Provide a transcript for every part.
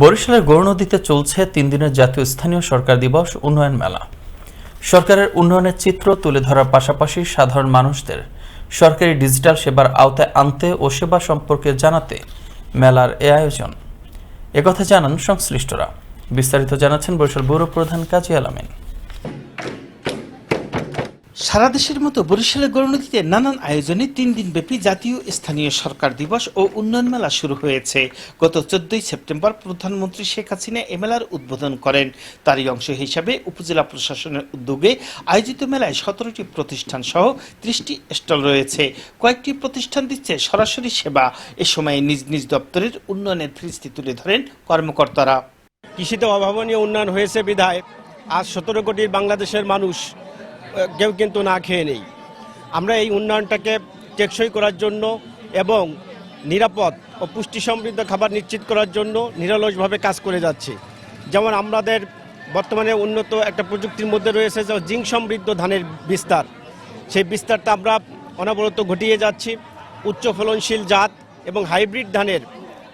বরিশালের গৌরনদীতে চলছে তিন দিনের জাতীয় স্থানীয় সরকার দিবস উন্নয়ন মেলা। সরকারের উন্নয়নের চিত্র তুলে ধরার পাশাপাশি সাধারণ মানুষদের সরকারি ডিজিটাল সেবার আওতায় আনতে ও সেবা সম্পর্কে জানাতে মেলার এ আয়োজন। একথা জানান সংশ্লিষ্টরা। বিস্তারিত জানাচ্ছেন বরিশাল ব্যুরো প্রধান কাজী আলামিন সারা দেশের মতো বরিশালের গৌরনদীতে নানান আয়োজনে তিন দিনব্যাপী জাতীয় স্থানীয় সরকার দিবস ও উন্নয়ন মেলা শুরু হয়েছে। গত চোদ্দই সেপ্টেম্বর প্রধানমন্ত্রী শেখ হাসিনা এ মেলার উদ্বোধন করেন। তারই অংশ হিসাবে উপজেলা প্রশাসনের উদ্যোগে আয়োজিত মেলায় সতেরোটি প্রতিষ্ঠান সহ ত্রিশটি স্টল রয়েছে। কয়েকটি প্রতিষ্ঠান দিচ্ছে সরাসরি সেবা। এ সময় নিজ নিজ দপ্তরের উন্নয়নের দৃষ্টি তুলে ধরেন কর্মকর্তারা। কৃষিতে অভাবনীয় উন্নয়ন হয়েছে বিধায়। আজ সতেরো কোটির বাংলাদেশের মানুষ কেউ কিন্তু না খেয়ে নেই। আমরা এই উন্নয়নটাকে টেকসই করার জন্য এবং নিরাপদ ও পুষ্টি সমৃদ্ধ খাবার নিশ্চিত করার জন্য নিরলসভাবে কাজ করে যাচ্ছি। যেমন আমাদের বর্তমানে উন্নত একটা প্রযুক্তির মধ্যে রয়েছে যে জিঙ্ক সমৃদ্ধ ধানের বিস্তার। সেই বিস্তারটা আমরা অনবরত ঘটিয়ে যাচ্ছি। উচ্চ ফলনশীল জাত এবং হাইব্রিড ধানের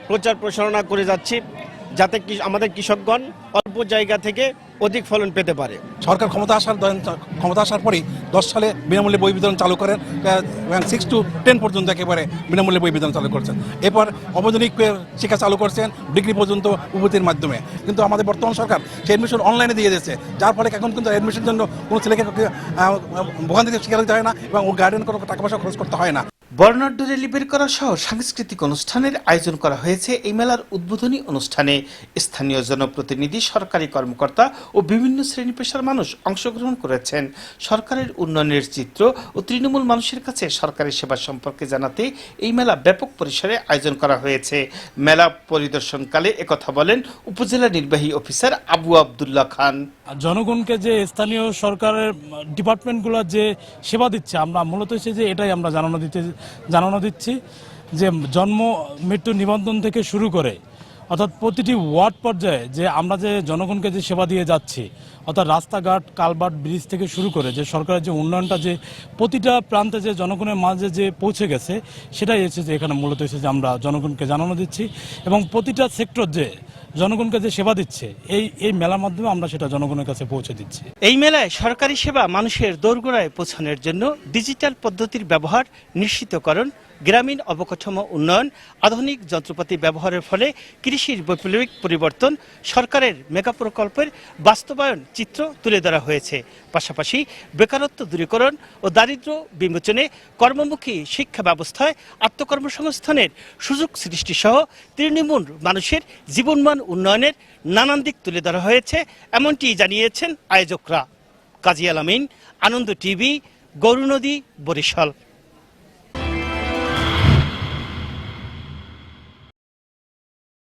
প্রচার প্রসারণা করে যাচ্ছি। যাতে আমাদের কৃষকগণ অল্প জায়গা থেকে অধিক ফলন পেতে পারে। সরকার ক্ষমতা আসার ক্ষমতা আসার পরেই দশ সালে বিনামূল্যে বই বিতরণ চালু করেন সিক্স টু টেন পর্যন্ত একেবারে বিনামূল্যে বই বিতরণ চালু করছেন। এরপর অবৈতনিক শিক্ষা চালু করছেন ডিগ্রি পর্যন্ত উপতির মাধ্যমে। কিন্তু আমাদের বর্তমান সরকার সেই এডমিশন অনলাইনে দিয়ে দিয়েছে, যার ফলে এখন কিন্তু অ্যাডমিশনের জন্য কোনো ছেলেকে থেকে শিক্ষা দিতে হয় না এবং গার্ডেন কোনো টাকা পয়সা খরচ করতে হয় না। বর্ণাঢ্য র্যালি বের করা সহ সাংস্কৃতিক অনুষ্ঠানের আয়োজন করা হয়েছে এই মেলার উদ্বোধনী অনুষ্ঠানে। স্থানীয় জনপ্রতিনিধি, সরকারি কর্মকর্তা ও বিভিন্ন শ্রেণি পেশার মানুষ অংশগ্রহণ করেছেন। সরকারের উন্নয়নের চিত্র ও তৃণমূল মানুষের কাছে সরকারি সেবা সম্পর্কে জানাতে এই মেলা ব্যাপক পরিসরে আয়োজন করা হয়েছে। মেলা পরিদর্শনকালে একথা বলেন উপজেলা নির্বাহী অফিসার আবু আবদুল্লাহ খান। জনগণকে যে স্থানীয় সরকারের ডিপার্টমেন্টগুলো যে সেবা দিচ্ছে, আমরা মূলত হচ্ছে যে এটাই আমরা জানানো দিতে জানানো দিচ্ছি যে জন্ম মৃত্যু নিবন্ধন থেকে শুরু করে অর্থাৎ প্রতিটি ওয়ার্ড পর্যায়ে যে আমরা যে জনগণকে যে সেবা দিয়ে যাচ্ছি, অর্থাৎ রাস্তাঘাট কালভার্ট ব্রিজ থেকে শুরু করে যে সরকারের যে উন্নয়নটা যে প্রতিটা প্রান্তে যে জনগণের মাঝে যে পৌঁছে গেছে, সেটাই এসেছে যে এখানে মূলত এসেছে যে আমরা জনগণকে জানানো দিচ্ছি এবং প্রতিটা সেক্টর যে জনগণকে যে সেবা দিচ্ছে, এই এই মেলার মাধ্যমে আমরা সেটা জনগণের কাছে পৌঁছে দিচ্ছি। এই মেলায় সরকারি সেবা মানুষের দোরগোড়ায় পৌঁছানোর জন্য ডিজিটাল পদ্ধতির ব্যবহার নিশ্চিতকরণ গ্রামীণ অবকাঠামো উন্নয়ন, আধুনিক যন্ত্রপাতি ব্যবহারের ফলে কৃষির বৈপ্লবিক পরিবর্তন, সরকারের মেগা প্রকল্পের বাস্তবায়ন চিত্র তুলে ধরা হয়েছে। পাশাপাশি বেকারত্ব দূরীকরণ ও দারিদ্র্য বিমোচনে কর্মমুখী শিক্ষা ব্যবস্থায় আত্মকর্মসংস্থানের সুযোগ সৃষ্টি সহ তৃণমূল মানুষের জীবনমান উন্নয়নের নানান দিক তুলে ধরা হয়েছে, এমনটি জানিয়েছেন আয়োজকরা। কাজী আলামিন, আনন্দ টিভি, গৌরনদী, বরিশাল।